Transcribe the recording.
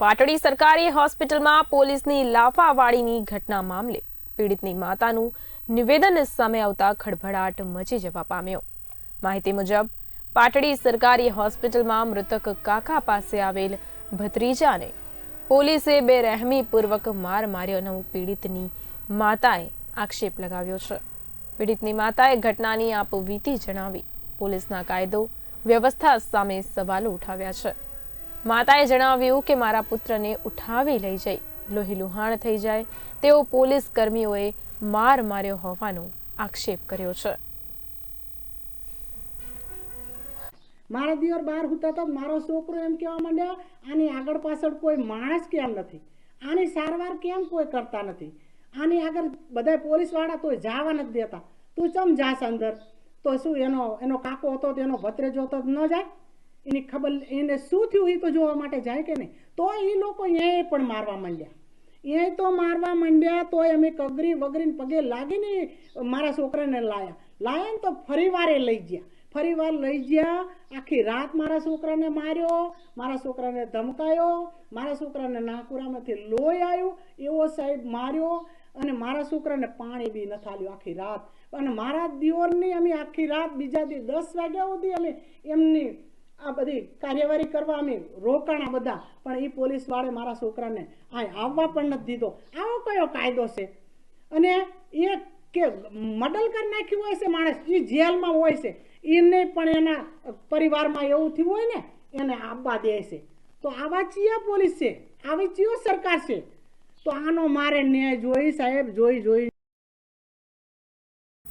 પાટડી સરકારી હોસ્પિટલમાં પોલીસની લાફાવાળીની ઘટના મામલે પીડિતની માતાનું નિવેદન સામે આવતા ખળભળાટ મચી જવા પામ્યો. માહિતી મુજબ, પાટડી સરકારી હોસ્પિટલમાં મૃતક કાકા પાસે આવેલ ભત્રીજાને પોલીસે બેરહેમીપૂર્વક માર માર્યો પીડિતની માતાએ આક્ષેપ લગાવ્યો છે. પીડિતની માતાએ ઘટનાની આપવીતી જણાવી પોલીસના કાયદો વ્યવસ્થા સામે સવાલો ઉઠાવ્યા છે. માતાએ જણાવ્યું કે મારા પુત્રને ઉઠાવી લઈ જઈ. લોહી લુહાણ થઈ જાય. તેવો પોલીસ કર્મીઓએ માર માર્યો હોવાનો આક્ષેપ કર્યો છે. મારા દિયોર બહાર હુતા તો મારો છોકરો એમ કહેવા માંડ્યો, આની આગળ પાછળ કોઈ માણસ કેમ નથી? આની સારવાર કેમ કોઈ કરતા નથી? આની આગળ બધા પોલીસવાળા તોય જવા નથી દેતા. તું ચમ જાસ અંદર? તો શું એનો એનો કાકો હતો તો એનો ભત્રેજો તો ન જાય? એની ખબર એને શું થયું એ તો જોવા માટે જાય કે નહીં? તો એ લોકો અહીંયા પણ મારવા માંડ્યા. એ તો મારવા માંડ્યા, તોય અમે કગરી વગરીને પગે લાગીને મારા છોકરાને લાયા. લાયા ને તો ફરી વારે લઈ ગયા. ફરી વાર લઈ ગયા, આખી રાત મારા છોકરાને માર્યો, મારા છોકરાને ધમકાયો, મારા છોકરાને નાકુરામાંથી લોહી આવ્યું એવો સાહેબ માર્યો અને મારા છોકરાને પાણી બી ન થાલ્યું આખી રાત. અને મારા દિયોરની અમે આખી રાત બીજા દી દસ વાગ્યા સુધી અમે એમની આ બધી કાર્યવાહી કરવા અમે રોકાણા બધા. પણ એ પોલીસ વાળે મારા છોકરાને આ આવવા પણ નથી દીધો. આવો કયો કાયદો છે? અને એ કે મડલ કરી નાખ્યું હોય છે માણસ એ જેલમાં હોય છે. એને પણ એના પરિવારમાં એવું થયું હોય ને, એને આવવા દે છે. તો આવા ચિયા પોલીસ છે? આવી ચિયો સરકાર છે? તો આનો મારે ન્યાય જોઈ સાહેબ, જોઈ જોઈ.